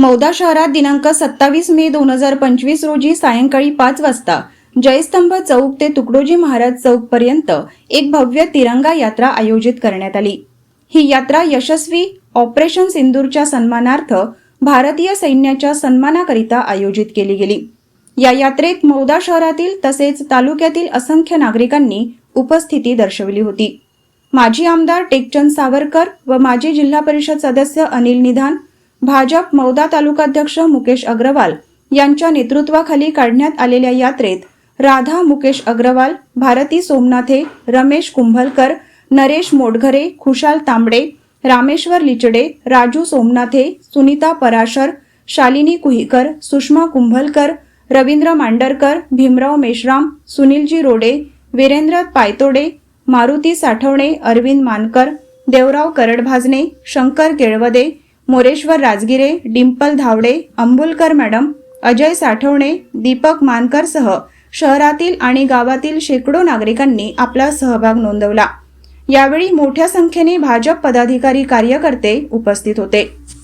मौदा शहरात दिनांक सत्तावीस मे दोन हजार पंचवीस रोजी सायंकाळी पाच वाजता जयस्तंभ चौक ते तुकडोजी महाराज चौक पर्यंत एक भव्य तिरंगा यात्रा आयोजित करण्यात आली. ही यात्रा यशस्वी ऑपरेशन सिंदूरच्या सन्मानार्थ भारतीय सैन्याच्या सन्मानाकरिता आयोजित केली गेली. या यात्रेत मौदा शहरातील तसेच तालुक्यातील असंख्य नागरिकांनी उपस्थिती दर्शवली होती. माजी आमदार टेकचंद सावरकर व माजी जिल्हा परिषद सदस्य अनिल निधान भाजप मौदा तालुकाध्यक्ष मुकेश अग्रवाल यांच्या नेतृत्वाखाली काढण्यात आलेल्या यात्रेत राधा मुकेश अग्रवाल भारती सोमनाथे रमेश कुंभलकर नरेश मोडघरे खुशाल तांबडे रामेश्वर लिचडे राजू सोमनाथे सुनीता पराशर शालिनी कुहीकर सुषमा कुंभलकर रवींद्र मांडरकर भीमराव मेश्राम सुनीलजी रोडे वीरेंद्र पायतोडे मारुती साठवणे अरविंद मानकर देवराव करडभाजने शंकर केळवदे मोरेश्वर राजगिरे डिंपल धावडे अंबुलकर मॅडम अजय साठवणे दीपक मानकरसह शहरातील आणि गावातील शेकडो नागरिकांनी आपला सहभाग नोंदवला. यावेळी मोठ्या संख्येने भाजप पदाधिकारी कार्यकर्ते उपस्थित होते.